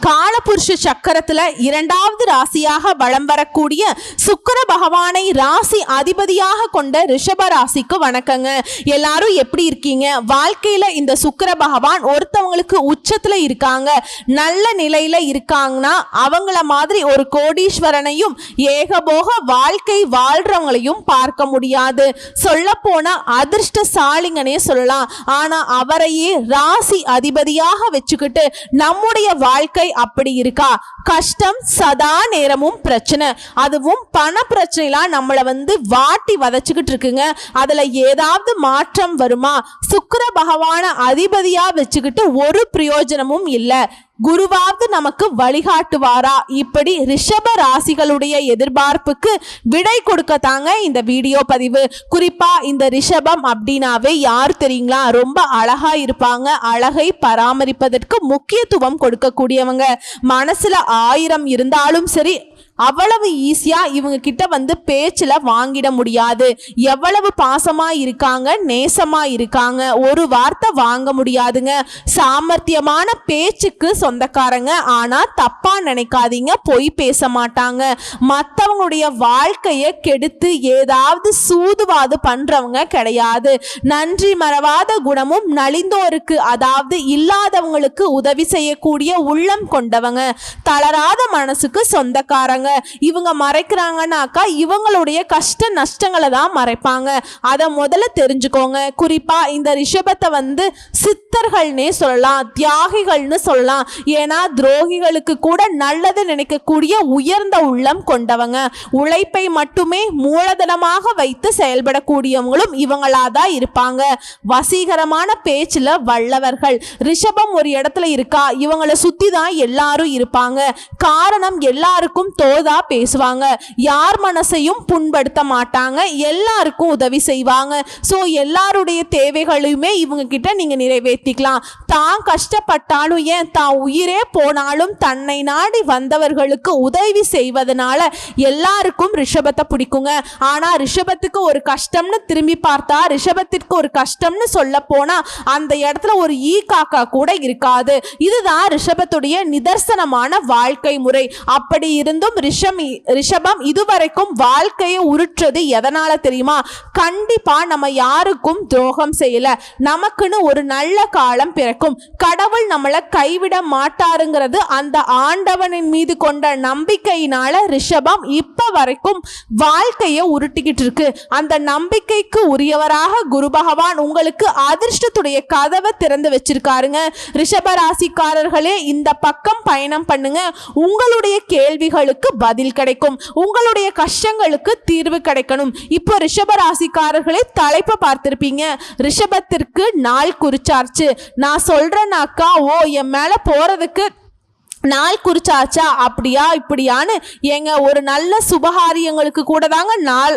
கால் காலபுருஷ சக்கரத்துல இரண்டாவது ராசியாக வலம் வரக்கூடிய சுக்கர பகவானை ராசி அதிபதியாக கொண்ட ரிஷப ராசிக்கு வணக்கங்க. எல்லாரும் எப்படி இருக்கீங்க? வாழ்க்கையில இந்த சுக்கர பகவான் ஒருத்தவங்களுக்கு உச்சத்துல இருக்காங்க. நல்ல நிலையில இருக்காங்கன்னா அவங்கள மாதிரி ஒரு கோடீஸ்வரனையும் ஏகபோக வாழ்க்கை வாழ்றவங்களையும் பார்க்க முடியாது. சொல்ல போனா அதிர்ஷ்டசாலிங்கனே சொல்லலாம். ஆனா அவரையே ராசி அதிபதியாக வச்சுக்கிட்டு நம்முடைய வாழ்க்கை அப்படி இருக்கா கஷ்டம் சதா நேரமும் பிரச்சனை. அதுவும் பண பிரச்சனைலாம் நம்மளை வந்து வாட்டி வதச்சிக்கிட்டு இருக்குங்க. அதுல ஏதாவது மாற்றம் வருமா? சுக்கர பகவான அதிபதியா வச்சுக்கிட்டு ஒரு பிரயோஜனமும் இல்லை. குருவாவது நமக்கு வழிகாட்டுவாரா? இப்படி ரிஷப ராசிகளுடைய எதிர்பார்ப்புக்கு விடை கொடுக்க தாங்க இந்த வீடியோ பதிவு. குறிப்பா இந்த ரிஷபம் அப்படின்னாவே யார் தெரியுங்களா? ரொம்ப அழகா இருப்பாங்க. அழகை பராமரிப்பதற்கு முக்கியத்துவம் கொடுக்கக்கூடியவங்க. மனசுல ஆயிரம் இருந்தாலும் சரி அவ்வளவு ஈஸியா இவங்க கிட்ட வந்து பேச்சுல வாங்கிட முடியாது. எவ்வளவு பாசமா இருக்காங்க நேசமா இருக்காங்க ஒரு வார்த்தை வாங்க முடியாதுங்க. சாமர்த்தியமான பேச்சுக்கு சொந்தக்காரங்க ஆனா தப்பா நினைக்காதீங்க பொய் பேச மாட்டாங்க. மற்றவங்களுடைய வாழ்க்கையை கெடுத்து ஏதாவது சூதுவாது பண்றவங்க கிடையாது. நன்றி மறவாத குணமும் நலிந்தோருக்கு அதாவது இல்லாதவங்களுக்கு உதவி செய்யக்கூடிய உள்ளம் கொண்டவங்க. தளராத மனசுக்கு சொந்தக்காரங்க. இவங்க மறைக்கிறாங்கன்னாக்கா இவங்களுடைய கஷ்ட நஷ்டங்களை தான் மறைப்பாங்க. அதை முதல்ல தெரிஞ்சுக்கோங்க. குறிப்பா இந்த ரிஷபத்தை வந்து சித்தர்கள்னே சொல்லலாம் தியாகிகள்னு சொல்லலாம். ஏன்னா துரோகிகளுக்கு கூட நல்லது நினைக்கக்கூடிய உயர்ந்த உள்ளம் கொண்டவங்க. உழைப்பை மட்டுமே மூலதனமாக வைத்து செயல்படக்கூடியவங்களும் இவங்களா தான் இருப்பாங்க. வசீகரமான பேச்சுல வல்லவர்கள். ரிஷபம் ஒரு இடத்துல இருக்கா? இவங்களை சுத்தி தான் எல்லாரும் இருப்பாங்க. காரணம் எல்லாருக்கும் தோதா பேசுவாங்க. யார் மனசையும் புண்படுத்த மாட்டாங்க. எல்லாருக்கும் உதவி செய்வாங்க. ஸோ எல்லாருடைய தேவைகளையுமே இவங்க கிட்ட நீங்க நிறைவேற்றிக்கலாம். தான் கஷ்டப்பட்டாலும் ஏன் தான் உயிரே போனாலும் தன்னை நாடி வந்தவர்களுக்கு உதவி செய்வதனால எல்லாருக்கும் ரிஷபத்தை பிடிக்குங்க. ஆனா ரிஷபத்துக்கு ஒரு கஷ்டம்னு திரும்பி பார்த்தா ரிஷபத்திற்கு ஒரு கஷ்டம்னு சொல்ல போனா அந்த இடத்துல ஒரு ஈ காக்கா கூட இருக்காது. இதுதான் ரிஷபத்துடைய நிதர்சனமான வாழ்க்கை முறை. அப்படி இருந்தும் ரிஷம் ரிஷபம் இதுவரைக்கும் வாழ்க்கையை உருட்டுறது எதனால தெரியுமா? கண்டிப்பா நம்ம யாருக்கும் துரோகம் செய்யல. நமக்குன்னு ஒரு நல்ல காலம் பிறக்கும். கடவுள் நம்மளை கைவிட மாட்டாருங்கிறது அந்த ஆண்டவனின் மீது கொண்ட நம்பிக்கையினால ரிஷபம் இப்ப வரைக்கும் வாழ்க்கையை உருட்டிக்கிட்டு இருக்கு. அந்த நம்பிக்கைக்கு உரியவராக குரு பகவான் உங்களுக்கு அதிர்ஷ்டத்துடைய கதவை திறந்து வச்சிருக்காருங்க. ரிஷப ராசிக்காரர்களே இந்த பக்கம் பயணம் பண்ணுங்க. உங்களுடைய கேள்விகளுக்கு பதில் கிடைக்கும். உங்களுடைய கஷ்டங்களுக்கு தீர்வு கிடைக்கணும். இப்போ ரிஷப ராசிக்காரர்களே தலைப்பை பார்த்துருப்பீங்க. ரிஷபத்திற்கு நாள் குறிச்சார்ச்சு நான் சொல்றேனாக்கா ஓ என் மேலே போகிறதுக்கு நாள் குறிச்சாச்சா? அப்படியா இப்படியான்னு. ஏங்க ஒரு நல்ல சுபகாரியங்களுக்கு கூட தாங்க நாள்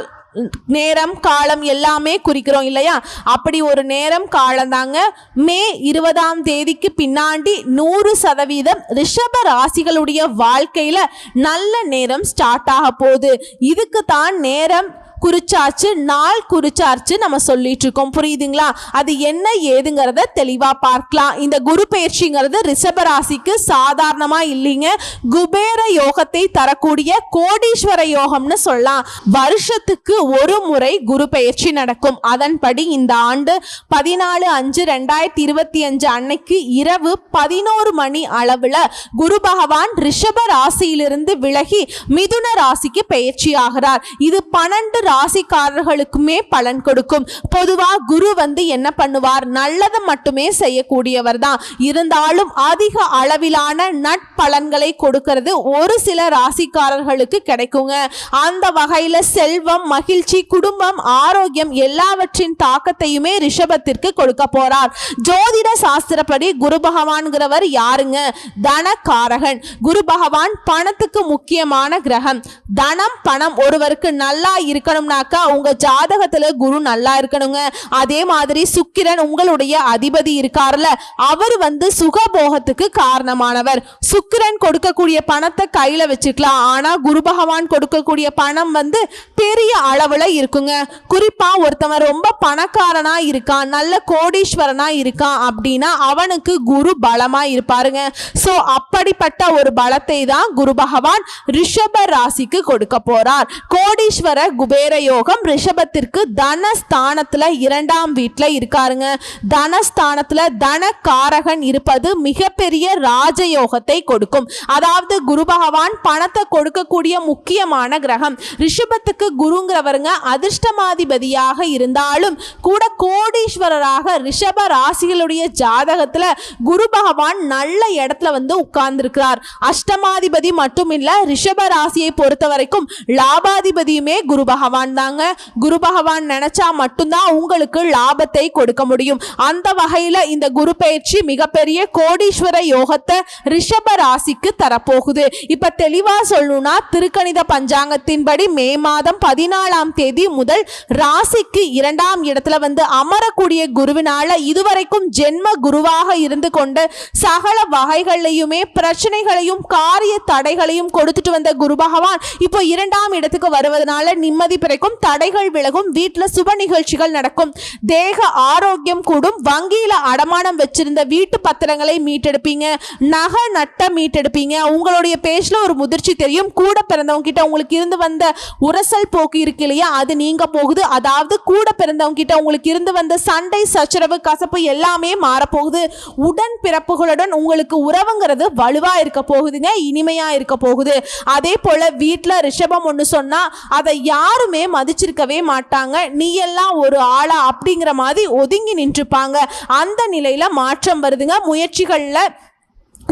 நேரம் காலம் எல்லாமே குறிக்கிறோம் இல்லையா? அப்படி ஒரு நேரம் காலம் தாங்க. மே இருபதாம் தேதிக்கு பின்னாடி நூறு சதவீதம் ரிஷப ராசிகளுடைய வாழ்க்கையில நல்ல நேரம் ஸ்டார்ட் ஆக போகுது. இதுக்கு தான் நேரம் குறிச்சாச்சு நாள் குறிச்சாச்சு நம்ம சொல்லிட்டு இருக்கோம் புரியுதுங்களா? அது என்ன ஏதுங்கிறத தெளிவா பார்க்கலாம். இந்த குரு பயிற்சிங்கிறது ரிஷபராசிக்கு சாதாரணமா இல்லைங்க. குபேர யோகத்தை தரக்கூடிய கோடீஸ்வர யோகம்னு சொல்லலாம். வருஷத்துக்கு ஒரு முறை குரு பயிற்சி நடக்கும். அதன்படி இந்த ஆண்டு பதினாலு அஞ்சு ரெண்டாயிரத்தி இருபத்தி அஞ்சு அன்னைக்கு இரவு பதினோரு மணி அளவுல குரு பகவான் ரிஷப ராசியிலிருந்து விலகி மிதுன ராசிக்கு பயிற்சி ஆகிறார். இது பன்னெண்டு ராசிக்காரர்களுக்குமே பலன் கொடுக்கும். பொதுவா குரு வந்து என்ன பண்ணுவார்? நல்லதை மட்டுமே செய்யக்கூடியவர் தான் இருந்தாலும் அதிக அளவிலான நட்பலன்களை கொடுக்கிறது ஒரு சில ராசிக்காரர்களுக்கு கிடைக்குங்க. அந்த வகையில செல்வம் மகிழ்ச்சி குடும்பம் ஆரோக்கியம் எல்லாவற்றின் தாக்கத்தையுமே ரிஷபத்திற்கு கொடுக்க போறார். ஜோதிட சாஸ்திரப்படி குரு பகவான்கிறவர் யாருங்க? தனக்காரகன். குரு பகவான் பணத்துக்கு முக்கியமான கிரகம். தனம் பணம் ஒருவருக்கு நல்லா இருக்கணும். இருக்கணும்னாக்கா உங்க ஜாதகத்துல குரு நல்லா இருக்கணுங்க. அதே மாதிரி சுக்கிரன் உங்களுடைய அதிபதி இருக்காருல்ல அவர் வந்து சுகபோகத்துக்கு காரணமானவர். சுக்கிரன் கொடுக்கக்கூடிய பணத்தை கையில வச்சுக்கலாம். ஆனா குரு பகவான் கொடுக்கக்கூடிய பணம் வந்து பெரிய அளவுல இருக்குங்க. குறிப்பா ஒருத்தவன் ரொம்ப பணக்காரனா இருக்கான் நல்ல கோடீஸ்வரனா இருக்கான் அப்படின்னா அவனுக்கு குரு பலமா இருப்பாருங்க. சோ அப்படிப்பட்ட ஒரு பலத்தை தான் குரு பகவான் ரிஷப ராசிக்கு கொடுக்க போறார். கோடீஸ்வர குபேர யோகம் ரிஷபத்திற்கு தனஸ்தானத்துல இரண்டாம் வீட்டில் இருக்காருங்க. தனஸ்தானத்துல தன காரகன் இருப்பது மிகப்பெரிய ராஜயோகத்தை கொடுக்கும். அதாவது குரு பகவான் பணத்தை கொடுக்கக்கூடிய முக்கியமான கிரகம். ரிஷபத்துக்கு குருங்கிறவருங்க அதிர்ஷ்டமாதிபதியாக இருந்தாலும் கூட கோடீஸ்வரராக ரிஷப ராசிகளுடைய ஜாதகத்துல குரு பகவான் நல்ல இடத்துல வந்து உட்கார்ந்திருக்கிறார். அஷ்டமாதிபதி மட்டும் இல்ல ரிஷப ராசியை பொறுத்த வரைக்கும் லாபாதிபதியுமே குரு பகவான். தாங்க குரு பகவான் நினைச்சா மட்டும்தான் உங்களுக்கு லாபத்தை கொடுக்க முடியும். அந்த வகையில் இந்த குரு பயிற்சி மிகப்பெரிய கோடீஸ்வர யோகத்தை ரிஷப ராசிக்கு தரப்போகுது. இப்ப தெளிவா சொல்லணும்னா திருக்கணித பஞ்சாங்கத்தின்படி மே மாதம் பதினாலாம் தேதி முதல் ராசிக்கு இரண்டாம் இடத்துல வந்து அமரக்கூடிய குருவினால இதுவரைக்கும் ஜென்ம குருவாக இருந்து கொண்டு சகல வகைகளையுமே பிரச்சனைகளையும் காரிய தடைகளையும் கொடுத்துட்டு வந்த குரு பகவான் இப்போ இரண்டாம் இடத்துக்கு வருவதனால நிம்மதி பிறக்கும் தடைகள் விலகும் வீட்டில் சுப நிகழ்ச்சிகள் நடக்கும். தேக ஆரோக்கியம் கூடும். வங்கியில் அடமானம் வச்சிருந்த வீட்டு பத்திரங்களை மீட்டெடுப்பீங்க. நகை நட்ட மீட்டெடுப்பீங்க. உங்களுடைய பேச்சில் ஒரு முதிர்ச்சி தெரியும். கூட பிறந்தவங்க கிட்ட உங்களுக்கு இருந்து வந்த உரசல் போக்கு இருக்கு இல்லையா? அது நீங்க போகுது. அதாவது கூட பிறந்தவங்க கிட்ட உங்களுக்கு இருந்து வந்த சண்டை சச்சரவு கசப்பு எல்லாமே மாறப்போகுது. உடன் பிறப்புகளுடன் உங்களுக்கு உறவுங்கிறது வலுவா இருக்க போகுதுங்க இனிமையா இருக்க போகுது. அதே போல வீட்டில் ரிஷபம் ஒன்று சொன்னா அதை யாரும் மதிச்சிருக்கவே மாட்டாங்க. நீ எல்லாம் ஒரு ஆளா அப்படிங்கிற மாதிரி ஒதுங்கி நின்றுப்பாங்க. அந்த நிலையில மாற்றம் வருதுங்க. முயற்சிகளில்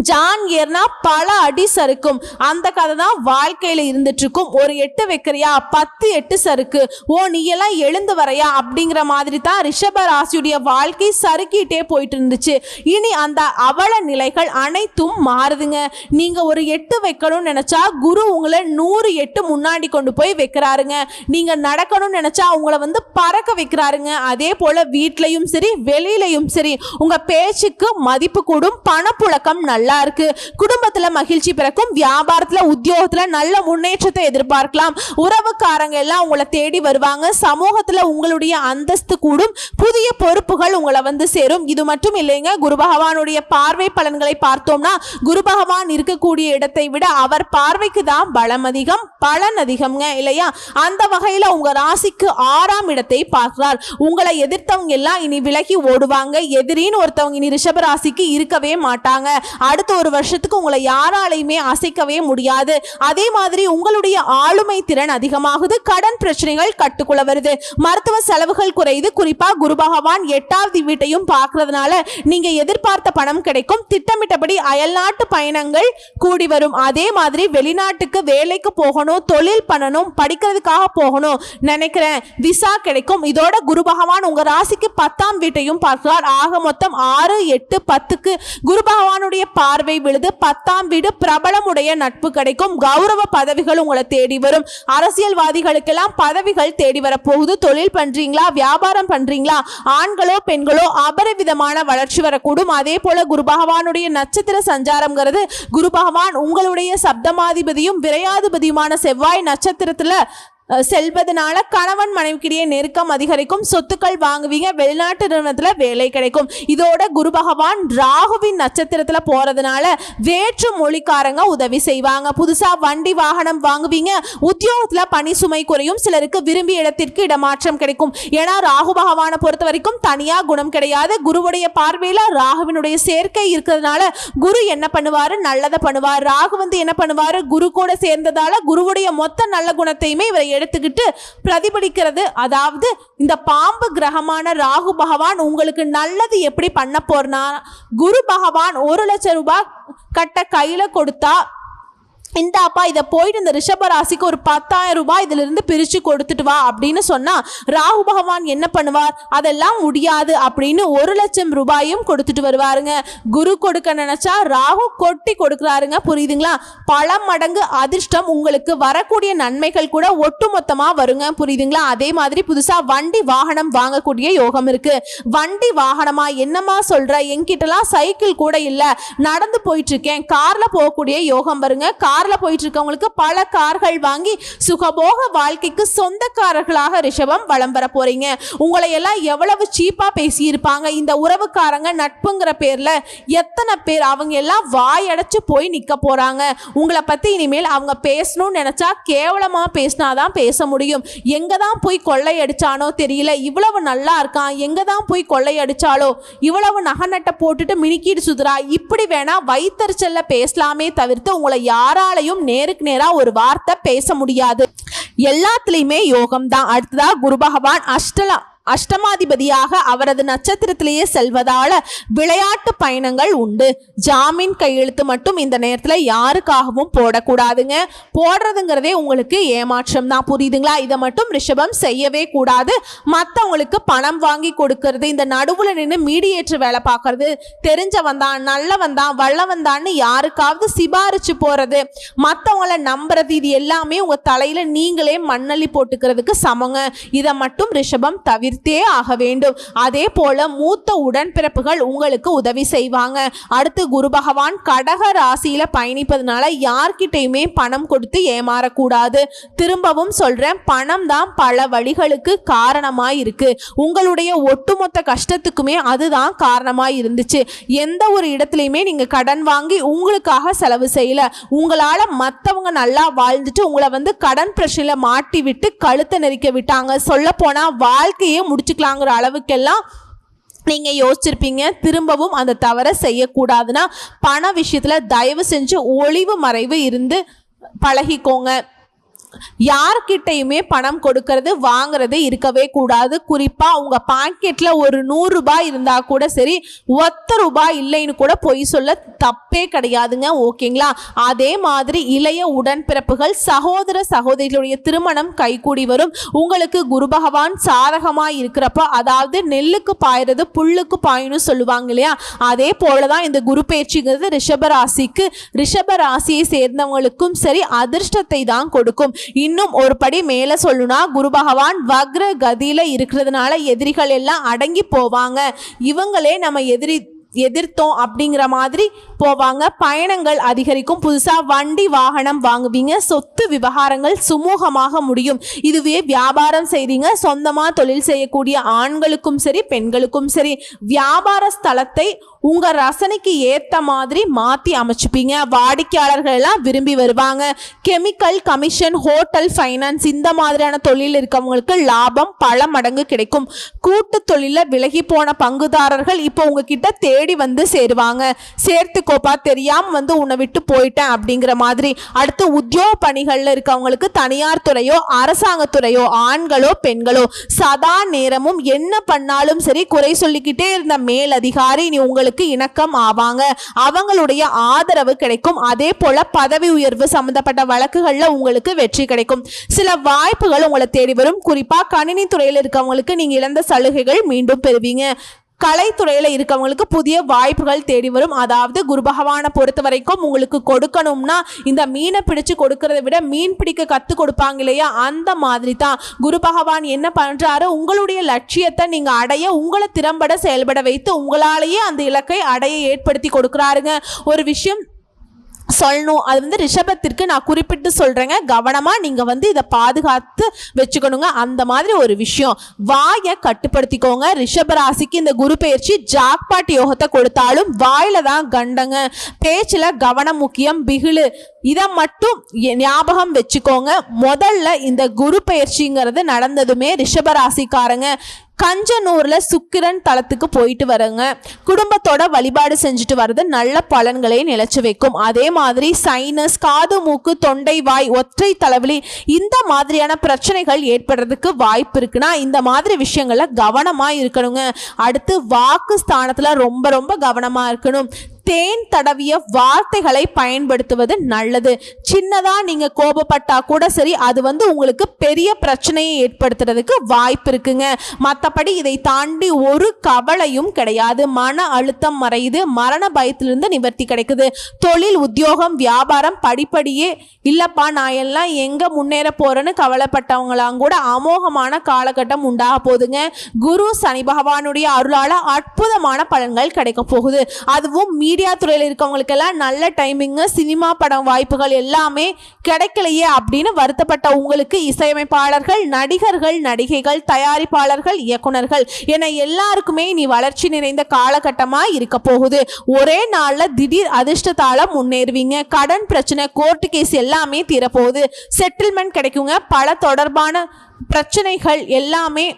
ஜான் ஏர்னா பல அடி சறுக்கும். அந்த கதை தான் வாழ்க்கையில இருந்துட்டு இருக்கும் ஒரு எட்டு வைக்கிறியா? பத்து எட்டு சறுக்கு. ஓ நீ எல்லாம் எழுந்து வரையா? அப்படிங்கிற மாதிரி தான் ரிஷப ராசியுடைய வாழ்க்கை சறுக்கிட்டே போயிட்டு இருந்துச்சு இனி அந்த அவல நிலைகள் அனைத்தும் மாறுதுங்க. நீங்க ஒரு எட்டு வைக்கணும்னு நினைச்சா குரு உங்களை நூறு எட்டு முன்னாடி கொண்டு போய் வைக்கிறாருங்க. நீங்க நடக்கணும்னு நினைச்சா உங்களை வந்து பறக்க வைக்கிறாருங்க. அதே போல வீட்லயும் சரி வெளியிலையும் சரி உங்க பேச்சுக்கு மதிப்பு கூடும் பணப்புழக்கம் நல்ல இருக்கு. குடும்பத்துல மகிழ்ச்சி பிறக்கும். வியாபாரத்துல உத்தியோகத்துல நல்ல முன்னேற்றத்தை எதிர்பார்க்கலாம். உறவுக்காரங்க எல்லாம் உங்களை தேடி வருவாங்க. சமூகத்துல உங்களுடைய அந்தஸ்து கூடும். புதிய பொறுப்புகள் உங்களை வந்து சேரும். இது மட்டும் இல்லைங்க குரு பகவானுடைய பார்வை பலன்களை பார்த்தோம்னா குரு பகவான் இருக்கக்கூடிய இடத்தை விட அவர் பார்வைக்கு தான் பலம் அதிகம் பலன் அதிகம்ங்க இல்லையா? அந்த வகையில உங்க ராசிக்கு ஆறாம் இடத்தை பார்க்கிறார். உங்களை எதிர்த்தவங்க எல்லாம் இனி விலகி ஓடுவாங்க. எதிரின்னு ஒருத்தவங்க இனி ரிஷப ராசிக்கு இருக்கவே மாட்டாங்க. அடுத்த ஒரு வருஷத்துக்கு உங்களை யாராலையுமே அசைக்கவே முடியாது. அதே மாதிரி உங்களுடைய ஆளுமை திறன் அதிகமாகுது. கடன் பிரச்சனைகள் கட்டுக்குள்ள வருது. மருத்துவ செலவுகள் குறையுது. குறிப்பா குரு பகவான் எட்டாவது வீட்டையும் பார்க்கறதுனால நீங்க எதிர்பார்த்த பணம் கிடைக்கும். திட்டமிட்டபடி அயல்நாட்டு பயணங்கள் கூடி வரும். அதே மாதிரி வெளிநாட்டுக்கு வேலைக்கு போகணும் தொழில் பண்ணணும் படிக்கிறதுக்காக போகணும் நினைக்கிறேன். விசா கிடைக்கும். இதோட குரு பகவான் உங்க ராசிக்கு பத்தாம் வீட்டையும் பார்க்கிறார். ஆக மொத்தம் ஆறு எட்டு பத்துக்கு குரு பகவானுடைய பார்வை விழுது பத்தாம் வீடு பிரபலமுடைய நட்பு கிடைக்கும். கௌரவ பதவிகள் உங்களை தேடி வரும். அரசியல்வாதிகளுக்கெல்லாம் பதவிகள் தேடி வரப்போகுது. தொழில் பண்றீங்களா? வியாபாரம் பண்றீங்களா? ஆண்களோ பெண்களோ அபரிவிதமான வளர்ச்சி வரக்கூடும். அதே போல குரு பகவானுடைய நட்சத்திர சஞ்சாரம்ங்கிறது குரு பகவான் உங்களுடைய சப்தமாதிபதியும் விரையாதிபதியுமான செவ்வாய் நட்சத்திரத்துல செல்வதனால கணவன் மனைவிக்கிடையே நெருக்கம் அதிகரிக்கும். சொத்துக்கள் வாங்குவீங்க. வெளிநாட்டு நிறுவனத்தில் வேலை கிடைக்கும். இதோட குரு பகவான் ராகுவின் நட்சத்திரத்தில் போகிறதுனால வேற்று மொழிக்காரங்க உதவி செய்வாங்க. புதுசாக வண்டி வாகனம் வாங்குவீங்க. உத்தியோகத்தில் பணி சுமை குறையும். சிலருக்கு விரும்பிய இடத்திற்கு இடமாற்றம் கிடைக்கும். ஏன்னா ராகு பகவானை பொறுத்த வரைக்கும் தனியாக குணம் கிடையாது. குருவுடைய பார்வையில் ராகுவினுடைய சேர்க்கை இருக்கிறதுனால குரு என்ன பண்ணுவார்? நல்லதை பண்ணுவார். ராகு வந்து என்ன பண்ணுவார்? குரு கூட சேர்ந்ததால குருவுடைய மொத்த நல்ல குணத்தையுமே இவரை எடுத்துக்கிட்டு பிரதிபலிக்கிறது. அதாவது இந்த பாம்பு கிரகமான ராகு பகவான் உங்களுக்கு நல்லது எப்படி பண்ண போறனா குரு பகவான் ஒரு லட்சம் ரூபாய் கட்ட கையில் கொடுத்தா இந்தாப்பா இதை போயிட்டு இந்த ரிஷப ராசிக்கு ஒரு பத்தாயிரம் ரூபாய் இதிலிருந்து இருந்து கொடுத்துட்டு வா அப்படின்னு சொன்னால் ராகு பகவான் என்ன பண்ணுவார்? அதெல்லாம் முடியாது அப்படின்னு ஒரு லட்சம் ரூபாயும் கொடுத்துட்டு வருவாருங்க. குரு கொடுக்க நினச்சா ராகு கொட்டி கொடுக்குறாருங்க. புரியுதுங்களா? பல மடங்கு அதிர்ஷ்டம் உங்களுக்கு வரக்கூடிய நன்மைகள் கூட ஒட்டுமொத்தமாக வருங்க. புரியுதுங்களா? அதே மாதிரி புதுசாக வண்டி வாகனம் வாங்கக்கூடிய யோகம் இருக்குது வண்டி வாகனமா என்னம்மா சொல்கிற என்கிட்டலாம் சைக்கிள் கூட இல்லை. நடந்து போயிட்டுருக்கேன் காரில் போகக்கூடிய யோகம் வருங்க. கார்ல போயிட்டு இருக்கவங்களுக்கு பல கார்கள் வாங்கி சுகபோக வாழ்க்கைக்கு சொந்தக்காரர்களாக ரிஷபம் வலம் வர போறீங்க. உங்களை எல்லாம் எவ்வளவு சீப்பா பேசியிருப்பாங்க. இந்த உறவுக்காரங்க நட்புங்கிற பேர்ல எத்தனை பேர் அவங்க எல்லாம் வாயடைச்சு போய் நிக்க போறாங்க. உங்களை பத்தி இனிமேல் அவங்க பேசணும்னு நினைச்சா கேவலமா பேசினாதான் பேச முடியும். எங்கே தான் போய் கொள்ளையடிச்சானோ தெரியல. இவ்வளவு நல்லா இருக்கான். எங்கே தான் போய் கொள்ளையடிச்சாலோ இவ்வளவு நகை நட்டை போட்டுட்டு மினுக்கிட்டு சுதுரா இப்படி வேணா வைத்தறிச்சல்ல பேசலாமே தவிர்த்து உங்களை யாராலையும் நேருக்கு நேரா ஒரு வார்த்தை பேச முடியாது. எல்லாத்துலேயுமே யோகம் தான் அடுத்ததா குரு பகவான் அஷ்டலா அஷ்டமாதிபதியாக அவரது நட்சத்திரத்திலேயே செல்வதால விளையாட்டு பயணங்கள் உண்டு. ஜாமீன் கையெழுத்து மட்டும் இந்த நேரத்தில் யாருக்காகவும் போடக்கூடாதுங்க. போடுறதுங்கிறதே உங்களுக்கு ஏமாற்றம் தான். புரியுதுங்களா? இதை மட்டும் ரிஷபம் செய்யவே கூடாது. மற்றவங்களுக்கு பணம் வாங்கி கொடுக்கறது இந்த நடுவில் நின்று மீடியேட்டர் வேலை பார்க்கறது தெரிஞ்சவன் தான் நல்லவன் தான் வல்லவன் தான்னு யாருக்காவது சிபாரிச்சு போறது மற்றவங்கள நம்புறது இது எல்லாமே உங்க தலையில நீங்களே மண்ணள்ளி போட்டுக்கிறதுக்கு சமங்க. இதை மட்டும் ரிஷபம் தவிர்த்து ஆக வேண்டும். அதே போல மூத்த உடன்பிறப்புகள் உங்களுக்கு உதவி செய்வாங்க. அடுத்து குரு பகவான் கடக ராசியில பயணிப்பதனால யார்கிட்டயுமே பணம் கொடுத்து ஏமாறக்கூடாது. திரும்பவும் சொல்றேன் பணம் தான் பல வழிகளுக்கு காரணமாய் இருக்கு உங்களுடைய ஒட்டுமொத்த கஷ்டத்துக்குமே அதுதான் காரணமாய் இருந்துச்சு எந்த ஒரு இடத்துலையுமே நீங்க கடன் வாங்கி உங்களுக்காக செலவு செய்யல. உங்களால மற்றவங்க நல்லா வாழ்ந்துட்டு உங்களை வந்து கடன் பிரச்சனையில மாட்டி விட்டு கழுத்தை நெரிக்க விட்டாங்க. சொல்ல போனா வாழ்க்கையே முடிச்சுக்கலாங்கிற அளவுக்கெல்லாம் நீங்கள் யோசிச்சிருப்பீங்க. திரும்பவும் அந்த தவறை செய்யக்கூடாதுன்னா பண விஷயத்தில் தயவு செஞ்சு ஒளிவு மறைவு இருந்து பழகிக்கோங்க. யார்கிட்டையுமே பணம் கொடுக்கறது வாங்குறது இருக்கவே கூடாது. குறிப்பா உங்க பாக்கெட்ல ஒரு நூறு ரூபாய் இருந்தா கூட சரி ஒத்த ரூபாய் இல்லைன்னு கூட பொய் சொல்ல தப்பே கிடையாதுங்க ஓகேங்களா? அதே மாதிரி இளைய உடன்பிறப்புகள் சகோதர சகோதரிகளுடைய திருமணம் கைகூடி வரும். உங்களுக்கு குரு பகவான் சாதகமா இருக்கிறப்ப அதாவது நெல்லுக்கு பாயிறது புல்லுக்கு பாயணும் சொல்லுவாங்க இல்லையா? அதே போலதான் இந்த குரு பயிற்சிங்கிறது ரிஷப ராசிக்கு. ரிஷப ராசியை சேர்ந்தவங்களுக்கும் சரி அதிர்ஷ்டத்தை தான் கொடுக்கும். இன்னும் ஒரு படி மேலே சொல்லுனா குரு பகவான் வக்ர கதியில இருக்கிறதுனால எதிரிகள் எல்லாம் அடங்கி போவாங்க. இவங்களே நம்ம எதிரி எதிர்த்தோம் அப்படிங்கிற மாதிரி போவாங்க. பயணங்கள் அதிகரிக்கும். புதுசாக வண்டி வாகனம் வாங்குவீங்க. சொத்து விவகாரங்கள் சுமூகமாக முடியும். இதுவே வியாபாரம் செய்றீங்க. சொந்தமாக தொழில் செய்யக்கூடிய ஆண்களுக்கும் சரி பெண்களுக்கும் சரி வியாபார ஸ்தலத்தை உங்கள் ரசனைக்கு ஏற்ற மாதிரி மாற்றி அமைச்சுப்பீங்க. வாடிக்கையாளர்கள் எல்லாம் விரும்பி வருவாங்க. கெமிக்கல் கமிஷன் ஹோட்டல் ஃபைனான்ஸ் இந்த மாதிரியான தொழில் இருக்கவங்களுக்கு லாபம் பல மடங்கு கிடைக்கும். கூட்டு தொழிலில் விலகி போன பங்குதாரர்கள் இப்போ உங்ககிட்ட தேடி வந்து சேருவாங்க. சேர்த்துக்கோப்பா தெரியாம வந்து உன்னை விட்டு போயிட்டேன் அப்படிங்கிற மாதிரி. அடுத்து உத்தியோக பணிகளில் இருக்கவங்களுக்கு தனியார் துறையோ அரசாங்கத்துறையோ ஆண்களோ பெண்களோ சதா நேரமும் என்ன பண்ணாலும் சரி குறை சொல்லிக்கிட்டே இருந்த மேலதிகாரி நீ உங்களுக்கு இணக்கம் ஆவாங்க. அவங்களுடைய ஆதரவு கிடைக்கும். அதே போல பதவி உயர்வு சம்பந்தப்பட்ட வழக்குகள்ல உங்களுக்கு வெற்றி கிடைக்கும். சில வாய்ப்புகள் உங்களை தேடி வரும். குறிப்பா கணினி துறையில் இருக்கவங்களுக்கு நீங்க இழந்த சலுகைகள் மீண்டும் பெறுவீங்க. கலைத்துறையில் இருக்கவங்களுக்கு புதிய வாய்ப்புகள் தேடி வரும். அதாவது குரு பகவானை பொறுத்த வரைக்கும் உங்களுக்கு கொடுக்கணும்னா இந்த மீனை பிடிச்சு கொடுக்கறத விட மீன் பிடிக்க கற்றுக் கொடுப்பாங்க இல்லையா? அந்த மாதிரி தான் குரு பகவான் என்ன பண்ணுறாரு உங்களுடைய லட்சியத்தை நீங்கள் அடைய உங்களை திறம்பட செயல்பட வைத்து உங்களாலேயே அந்த இலக்கை அடைய ஏற்படுத்தி கொடுக்குறாருங்க. ஒரு விஷயம் சொல்லணும். அது வந்து ரிஷபத்திற்கு நான் குறிப்பிட்டு சொல்கிறேங்க கவனமாக நீங்கள் வந்து இதை பாதுகாத்து வச்சுக்கணுங்க. அந்த மாதிரி ஒரு விஷயம். வாயை கட்டுப்படுத்திக்கோங்க. ரிஷப ராசிக்கு இந்த குரு பயிற்சி ஜாக்பாட் யோகத்தை கொடுத்தாலும் வாயில தான் கண்டங்க. பேச்சில் கவனம் முக்கியம். பிகிழு இதை மட்டும் எ- ஞாபகம் வச்சுக்கோங்க. முதல்ல இந்த குரு பயிற்சிங்கிறது நடந்ததுமே ரிஷபராசிக்காரங்க. கஞ்சனூரில் சுக்கிரன் தளத்துக்கு போயிட்டு வரங்க. குடும்பத்தோட வழிபாடு செஞ்சுட்டு வர்றது நல்ல பலன்களை நிலச்சி வைக்கும். அதே மாதிரி சைனஸ் காது மூக்கு தொண்டை வாய் ஒற்றை தலைவலி இந்த மாதிரியான பிரச்சனைகள் ஏற்படுறதுக்கு வாய்ப்பு இருக்குன்னா இந்த மாதிரி விஷயங்களில் கவனமாக இருக்கணுங்க. அடுத்து வாக்கு ஸ்தானத்தில் ரொம்ப ரொம்ப கவனமாக இருக்கணும். தேன் தடவிய வார்த்தைகளை பயன்படுத்துவது நல்லது. சின்னதாக நீங்கள் கோபப்பட்டா கூட சரி அது வந்து உங்களுக்கு பெரிய பிரச்சனையை ஏற்படுத்துறதுக்கு வாய்ப்பு இருக்குங்க. மற்றபடி இதை தாண்டி ஒரு கவலையும் கிடையாது. மன அழுத்தம் மறையுது மரண பயத்திலிருந்து நிவர்த்தி கிடைக்குது. தொழில் உத்தியோகம் வியாபாரம் படிப்படியே இல்லைப்பா நான் எல்லாம் எங்கே முன்னேற போகிறேன்னு கவலைப்பட்டவங்களாம் கூட அமோகமான காலகட்டம் உண்டாக போகுதுங்க. குரு சனி பகவானுடைய அருளால் அற்புதமான பலன்கள் கிடைக்க போகுது. அதுவும் மீடியா துறையில் இருக்கவங்களுக்கெல்லாம் நல்ல டைமிங்கு சினிமா படம் வாய்ப்புகள் எல்லாமே கிடைக்கலையே அப்படின்னு வருத்தப்பட்ட உங்களுக்கு இசையமைப்பாளர்கள் நடிகர்கள் நடிகைகள் தயாரிப்பாளர்கள் இயக்குனர்கள் என எல்லாருக்குமே நீ வளர்ச்சி நிறைந்த காலகட்டமா இருக்க போகுது. ஒரே நாள்ல திடீர் அதிர்ஷ்டத்தால முன்னேறுவீங்க. கடன் பிரச்சனை கோர்ட்டு கேஸ் எல்லாமே தீரப்போகுது. செட்டில்மெண்ட் கிடைக்குங்க. பல தொடர்பான பிரச்சனைகள் எல்லாமே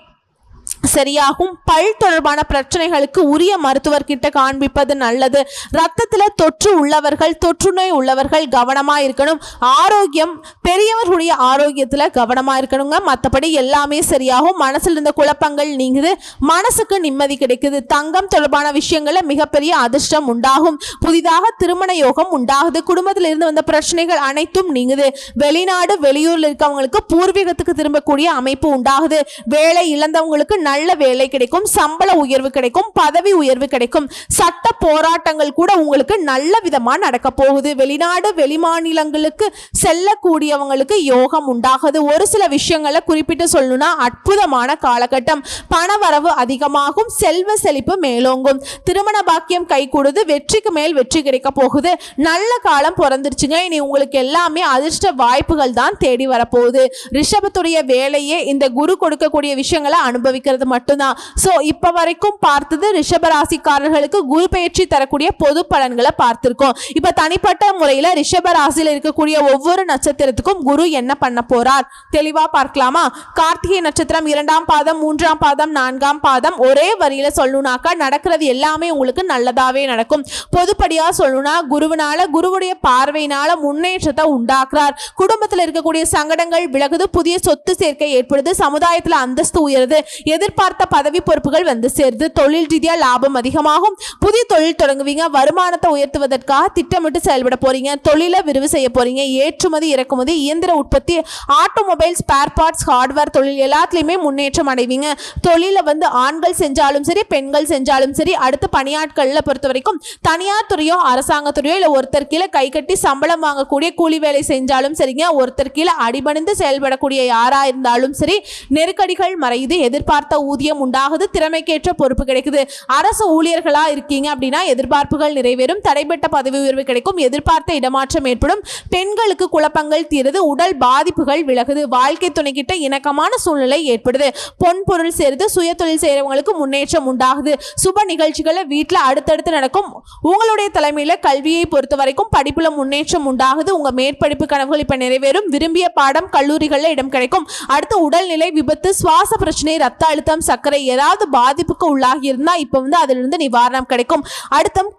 சரியாகும். பல் தொடர்பான பிரச்சனைகளுக்கு உரிய மருத்துவர்கிட்ட காண்பிப்பது நல்லது. ரத்தத்தில் தொற்று உள்ளவர்கள் தொற்று நோய் உள்ளவர்கள் கவனமாக இருக்கணும். ஆரோக்கியம் பெரியவர்களுடைய ஆரோக்கியத்தில் கவனமாக இருக்கணுங்க. மற்றபடி எல்லாமே சரியாகும். மனசில் இருந்த குழப்பங்கள் நீங்குது. மனசுக்கு நிம்மதி கிடைக்குது. தங்கம் தொடர்பான விஷயங்களில் மிகப்பெரிய அதிர்ஷ்டம் உண்டாகும். புதிதாக திருமண யோகம் உண்டாகுது. குடும்பத்தில் இருந்து வந்த பிரச்சனைகள் அனைத்தும் நீங்குது. வெளிநாடு வெளியூரில் இருக்கவங்களுக்கு பூர்வீகத்துக்கு திரும்பக்கூடிய அமைப்பு உண்டாகுது. வேலை இழந்தவங்களுக்கு நல்ல வேலை கிடைக்கும் சம்பள உயர்வு கிடைக்கும் பதவி உயர்வு கிடைக்கும். சட்ட போராட்டங்கள் கூட உங்களுக்கு நல்ல விதமா நடக்க போகுது. வெளிநாடு வெளிமாநிலங்களுக்கு செல்லக்கூடியவங்களுக்கு யோகம் உண்டாகுது. ஒரு சில விஷயங்களை குறிப்பிட்டு சொல்லணும்னா அற்புதமான காலகட்டம். பணவரவு அதிகமாகும் செல்வ செழிப்பு மேலோங்கும். திருமண பாக்கியம் கை கூடுது வெற்றிக்கு மேல் வெற்றி கிடைக்க போகுது. நல்ல காலம் பிறந்துருச்சுங்க. இனி உங்களுக்கு எல்லாமே அதிர்ஷ்ட வாய்ப்புகள் தான் தேடி வரப்போகுது. ரிஷபத்துடைய வேலையே இந்த குரு கொடுக்கக்கூடிய விஷயங்களை அனுபவிக்கிறது. மட்டும்தான். ஸோ இப்போ வரைக்கும் பார்த்தது ரிஷபராசிக்காரர்களுக்கு குரு பயிற்சி தரக்கூடிய பொது பலன்களை பார்த்துருக்கோம். இப்போ தனிப்பட்ட முறையில் ரிஷபராசியில் இருக்கக்கூடிய ஒவ்வொரு நட்சத்திரத்துக்கும் குரு என்ன பண்ண போறார்? தெளிவா பார்க்கலாமா? கார்த்திகை நட்சத்திரம் இரண்டாம் பாதம் மூன்றாம் பாதம் நான்காம் பாதம் ஒரே வரியில சொல்லணுனாக்கா நடக்கிறது எல்லாமே உங்களுக்கு நல்லதாகவே நடக்கும். பொதுப்படியாக சொல்லணும்னா குருவினால குருவுடைய பார்வையினால முன்னேற்றத்தை உண்டாக்குறார். குடும்பத்தில் இருக்கக்கூடிய சங்கடங்கள் விலகுது புதிய சொத்து சேர்க்கை ஏற்படுது சமுதாயத்தில் அந்தஸ்து உயருது. எதிர் எதிர்பார்த்த பதவி பொறுப்புகள் வந்து சேருது தொழில் ரீதியா லாபம் அதிகமாகும். புதிய தொழில் தொடங்குவீங்க. வருமானத்தை உயர்த்துவதற்காக திட்டமிட்டு செயல்பட போறீங்க. தொழிலை விரிவு செய்ய போறீங்க. ஏற்றுமதி இறக்குமதி இயந்திர உற்பத்தி ஆட்டோமொபைல் ஸ்பேர் பார்ட்ஸ் ஹார்ட்வேர் தொழில் எல்லாத்துலேயுமே முன்னேற்றம் அடைவீங்க. தொழிலை வந்து ஆண்கள் செஞ்சாலும் சரி பெண்கள் செஞ்சாலும் சரி அடுத்து பணியாட்களில் பொறுத்த வரைக்கும் தனியார் துறையோ அரசாங்கத்துறையோ இல்லை ஒருத்தர் கீழே கை கட்டி சம்பளம் வாங்கக்கூடிய கூலி வேலை செஞ்சாலும் சரிங்க ஒருத்தர் கீழே அடிபணிந்து செயல்படக்கூடிய யாரா இருந்தாலும் சரி நெருக்கடிகள் மறையுது. எதிர்பார்த்த ஊதியம் உண்டாகுது திறமைக்கேற்ற பொறுப்பு கிடைக்குது. அரசு ஊழியர்களா இருக்கீங்க அப்படின்னா எதிர்பார்ப்புகள் நிறைவேறும் தடைப்பட்ட பதவி உயர்வு கிடைக்கும் எதிர்பார்த்த இடமாற்றம் ஏற்படும் பெண்களுக்கு குழப்பங்கள் தீருது உடல் பாதிப்புகள் விலகுது வாழ்க்கை துணைக்கிட்ட இணக்கமான சூழ்நிலை ஏற்படுது. பொன் பொருள் சேருது சுய தொழில் செய்கிறவங்களுக்கு முன்னேற்றம் உண்டாகுது. சுப நிகழ்ச்சிகளை வீட்டில் அடுத்தடுத்து நடக்கும். உங்களுடைய தலைமையில் கல்வியை பொறுத்த வரைக்கும் படிப்புல முன்னேற்றம் உண்டாகுது. உங்க மேற்படிப்பு கனவுகள் இப்ப நிறைவேறும். விரும்பிய பாடம் கல்லூரிகளில் இடம் கிடைக்கும். அடுத்து உடல்நிலை விபத்து சுவாச பிரச்சனை ரத்த அழுத்தம் சர்க்கரை ஏதாவது பாதிப்புக்கு உள்ளாகி இருந்தா இப்ப வந்து அதிலிருந்து நிவாரணம் கிடைக்கும். அடுத்தம்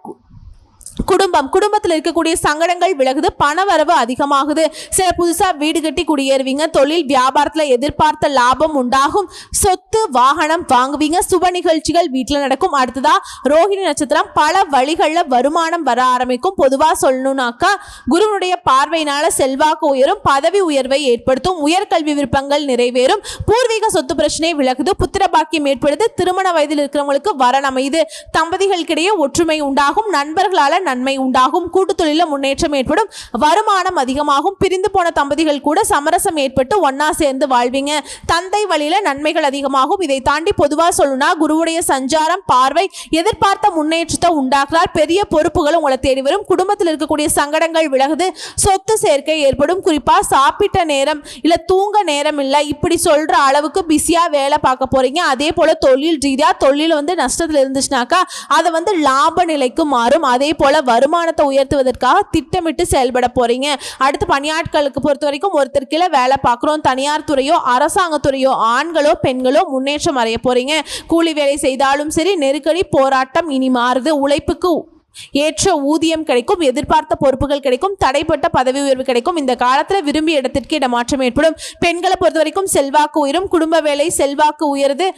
குடும்பம் குடும்பத்தில் இருக்கக்கூடிய சங்கடங்கள் விலகுது பணவரவு அதிகமாகுது. சில புதுசாக வீடு கட்டி குடியேறுவீங்க தொழில் வியாபாரத்தில் எதிர்பார்த்த லாபம் உண்டாகும். சொத்து வாகனம் வாங்குவீங்க சுப நிகழ்ச்சிகள் வீட்டில் நடக்கும். அடுத்ததா ரோஹிணி நட்சத்திரம் பல வழிகளில் வருமானம் வர ஆரம்பிக்கும். பொதுவாக சொல்லணும்னாக்கா குருவனுடைய பார்வையினால செல்வாக்கு உயரும் பதவி உயர்வை ஏற்படுத்தும் உயர்கல்வி விருப்பங்கள் நிறைவேறும். பூர்வீக சொத்து பிரச்சனை விலகுது புத்திர பாக்கியம் ஏற்படுது திருமண வயதில் இருக்கிறவங்களுக்கு வரன் அமையுது. தம்பதிகளுக்கிடையே ஒற்றுமை உண்டாகும் நண்பர்களால் நன்மை உண்டாகும். கூட்டு தொழில முன்னேற்றம் ஏற்படும். வருமானம் அதிகமாகும். பிரிந்து போன தம்பதிகள் கூட சமரசம் ஏற்பட்டு ஒன்னா சேர்ந்து வாழ்வீங்க. தந்தை வழியில நன்மைகள் அதிகமாகும். இதை தாண்டி பொதுவா சொல்லணும்னா குருவுடைய சஞ்சாரம் பார்வை எதிர்பார்த்த முன்னேற்றத்தை உண்டாக்குறார் பெரிய பொறுப்புகள் உங்களை தேடி வரும். குடும்பத்தில் இருக்கக்கூடிய சங்கடங்கள் விலகுது. சொத்து சேர்க்கை ஏற்படும். குறிப்பா சாப்பிட்ட நேரம் இல்ல தூங்க நேரம் இல்லை இப்படி சொல்ற அளவுக்கு பிஸியா வேலை பார்க்க போறீங்க. அதே போல தொழில் ரீதியா தொழில் வந்து நஷ்டத்தில் இருந்துச்சுனாக்கா அதை வந்து லாப நிலைக்கு மாறும். அதே போல வருமானத்தை உயர்த்துவதற்காக திட்டமிட்டு செயல்பட போறீங்க. அடுத்து பணியாட்களுக்கு பொறுத்த வரைக்கும் ஒருத்தர் கீழே வேலை பார்க்குறோம். தனியார் துறையோ அரசாங்க துறையோ ஆண்களோ பெண்களோ முன்னேற்றம் அடைய போறீங்க. கூலி வேலை செய்தாலும் சரி நெருக்கடி போராட்டம் இனி மாறுது. உழைப்புக்கு ஏற்ற ஊதியம் கிடைக்கும் எதிர்பார்த்த பொறுப்புகள் கிடைக்கும் தடைப்பட்ட பதவி உயர்வு கிடைக்கும். இந்த காலத்தில் விரும்பிய இடத்திற்கு இடமாற்றம் ஏற்படும். பெண்களை பொறுத்த வரைக்கும் செல்வாக்கு உயரும். குடும்ப வேலை செல்வாக்கு உயருது.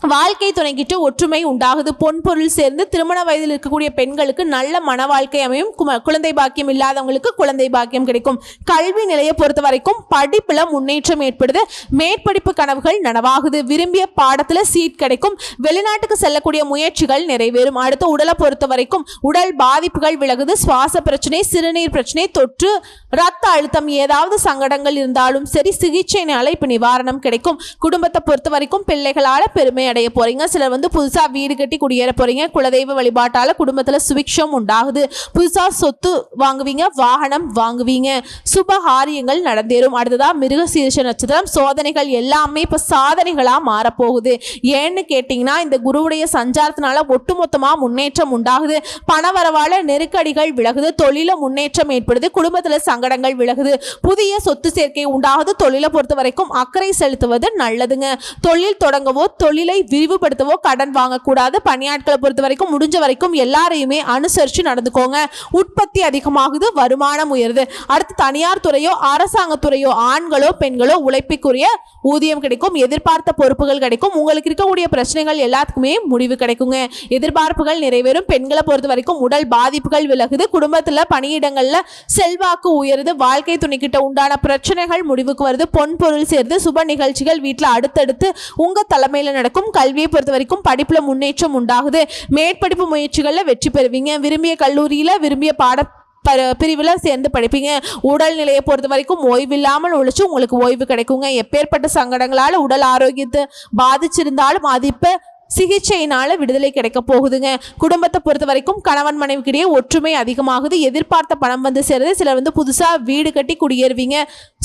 வாழ்க்கை துணைக்கிட்டு ஒற்றுமை உண்டாகுது. பொன் பொருள் சேர்ந்து திருமண வயதில் இருக்கக்கூடிய பெண்களுக்கு நல்ல மன வாழ்க்கை அமையும். கும- குழந்தை பாக்கியம் இல்லாதவங்களுக்கு குழந்தை பாக்கியம் கிடைக்கும். கல்வி நிலையை பொறுத்த வரைக்கும் படிப்புல முன்னேற்றம் ஏற்படுது. மேற்படிப்பு கனவுகள் நனவாகுது. விரும்பிய பாடத்துல சீட் கிடைக்கும். வெளிநாட்டுக்கு செல்லக்கூடிய முயற்சிகள் நிறைவேறும். அடுத்த உடலை பொறுத்த வரைக்கும் உடல் பாதிப்புகள் விலகுது. சுவாச பிரச்சனை சிறுநீர் பிரச்சனை தொற்று ரத்த அழுத்தம் ஏதாவது சங்கடங்கள் இருந்தாலும் சரி சிகிச்சைனால இப்ப நிவாரணம் கிடைக்கும். குடும்பத்தை பொறுத்த வரைக்கும் பிள்ளைகளால பெருமை அடைய போறீங்க. சிலர் வந்து புதுசா வீடு கட்டி குடியேற போறீங்க. குலதெய்வ வழிபாட்டால குடும்பத்துல சுபிக்ஷம் உண்டாகுது. புதுசா சொத்து வாங்குவீங்க வாகனம் வாங்குவீங்க. சுபகாரியங்கள் நடந்தேறும். அடுத்ததா மிருக சீர்ஷ நட்சத்திரம். சோதனைகள் எல்லாமே இப்ப சாதனைகளா மாறப்போகுது. ஏன்னு கேட்டீங்கன்னா இந்த குருவுடைய சஞ்சாரத்தினால ஒட்டுமொத்தமா முன்னேற்றம் உண்டாகுது. பணவரவால நெருக்கடிகள் விலகுது. தொழில முன்னேற்றம் ஏற்படுது. குடும்பத்துல சங்கடங்கள் விலகுது. புதிய சொத்து சேர்க்கை உண்டாகுது. தொழிலை பொறுத்த வரைக்கும் அக்கறை செலுத்துவது நல்லதுங்க. தொழில் தொடங்கவோ தொழிலை விரிவுபடுத்தவோ கடன் வாங்கக்கூடாது. பணியாட்களை பொறுத்த வரைக்கும் முடிஞ்ச வரைக்கும் எல்லாரையுமே அனுசரித்து நடந்துக்கோங்க. உற்பத்தி அதிகமாகுது வருமானம் உயருது. அடுத்து தனியார் துறையோ அரசாங்கத்துறையோ ஆண்களோ பெண்களோ உழைப்புக்குரிய ஊதியம் கிடைக்கும் எதிர்பார்த்த பொறுப்புகள் கிடைக்கும். உங்களுக்கு இருக்கக்கூடிய பிரச்சனைகள் எல்லாத்துக்குமே முடிவு கிடைக்குங்க. எதிர்பார்ப்புகள் நிறைவேறும். பெண்களை பொறுத்த வரைக்கும் உடல் பாதிப்புகள் விலகுது. குடும்பத்தில் பணியிடங்களில் செல்வாக்கு உயருது. வாழ்க்கை துணைக்கிட்ட உண்டான பிரச்சனைகள் முடிவுக்கு வருது. பொன் பொருள் சேர்ந்து சுப நிகழ்ச்சிகள் வீட்டில் அடுத்தடுத்து உங்கள் தலைமையில் நடக்கும். கல்வியை பொறுத்த வரைக்கும் படிப்புல முன்னேற்றம் உண்டாகுது. மேற்படிப்பு முயற்சிகளில் வெற்றி பெறுவீங்க. விரும்பிய கல்லூரியில் விரும்பிய பாட ப- சேர்ந்து படிப்பீங்க. உடல் நிலையை பொறுத்த வரைக்கும் ஓய்வில்லாமல் உழைச்சு உங்களுக்கு ஓய்வு கிடைக்குங்க. எப்பேற்பட்ட சங்கடங்களால் உடல் ஆரோக்கியத்தை பாதிச்சிருந்தாலும் அது இப்போ சிகிச்சையினால விடுதலை கிடைக்க போகுதுங்க. குடும்பத்தை பொறுத்த வரைக்கும் கணவன் மனைவிக்கிடையே ஒற்றுமை அதிகமாகுது. எதிர்பார்த்த பணம் வந்து சேருது. சிலர் வந்து புதுசா வீடு கட்டி குடியேறுவீங்க.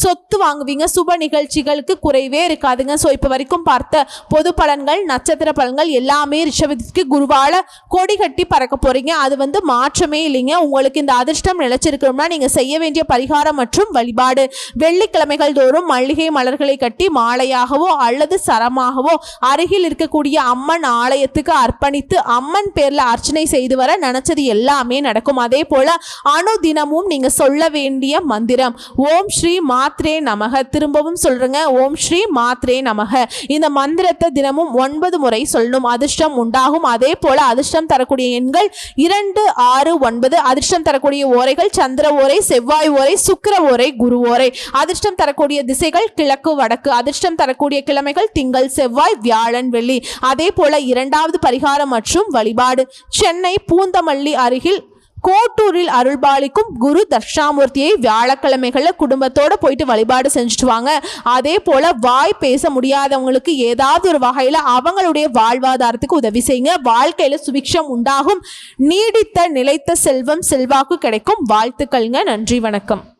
சொத்து வாங்குவீங்க. சுப நிகழ்ச்சிகளுக்கு குறைவே இருக்காதுங்க. ஸோ இப்போ வரைக்கும் பார்த்த பொது பலன்கள் நட்சத்திர பலன்கள் எல்லாமே ரிஷபத்திற்கு குருவால கொடி கட்டி பறக்க போறீங்க. அது வந்து மாற்றமே இல்லைங்க. உங்களுக்கு இந்த அதிர்ஷ்டம் நிலைச்சிருக்கணும்னா நீங்க செய்ய வேண்டிய பரிகாரம் மற்றும் வழிபாடு. வெள்ளிக்கிழமைகள் தோறும் மல்லிகை மலர்களை கட்டி மாலையாகவோ அல்லது சரமாகவோ அருகில் இருக்கக்கூடிய அம்மா அம்மன் ஆலயத்துக்கு அர்ப்பணித்து அம்மன் பேரில் அர்ச்சனை செய்து வர நினச்சது எல்லாமே நடக்கும். அதே அணு தினமும் நீங்கள் சொல்ல வேண்டிய மந்திரம். ஓம் ஸ்ரீ மாத்ரே நமக. திரும்பவும் சொல்கிறேங்க ஓம் ஸ்ரீ மாத்ரே நமக. இந்த மந்திரத்தை தினமும் ஒன்பது முறை சொல்லணும். அதிர்ஷ்டம் உண்டாகும். அதே போல் அதிர்ஷ்டம் தரக்கூடிய எண்கள் இரண்டு ஆறு ஒன்பது. அதிர்ஷ்டம் தரக்கூடிய ஓரைகள் சந்திர ஓரை செவ்வாய் ஓரை சுக்கிர ஓரை குரு ஓரை. அதிர்ஷ்டம் தரக்கூடிய திசைகள் கிழக்கு வடக்கு. அதிர்ஷ்டம் தரக்கூடிய கிழமைகள் திங்கள் செவ்வாய் வியாழன் வெள்ளி. அதே போல இரண்டாவது பரிகாரம் மற்றும் வழிபாடு. சென்னை பூந்தமல்லி அருகில் கோட்டூரில் அருள்பாலிக்கும் குரு தட்சாமூர்த்தியை வியாழக்கிழமைகளில் குடும்பத்தோட போயிட்டு வழிபாடு செஞ்சுட்டு வாங்க. அதே போல வாய் பேச முடியாதவங்களுக்கு ஏதாவது ஒரு வகையில் அவங்களுடைய வாழ்வாதாரத்துக்கு உதவி செய்யுங்க. வாழ்க்கையில் சுபிக்ஷம் உண்டாகும். நீடித்த நிலைத்த செல்வம் செல்வாக்கு கிடைக்கும். வாழ்த்துக்கள்ங்க. நன்றி வணக்கம்.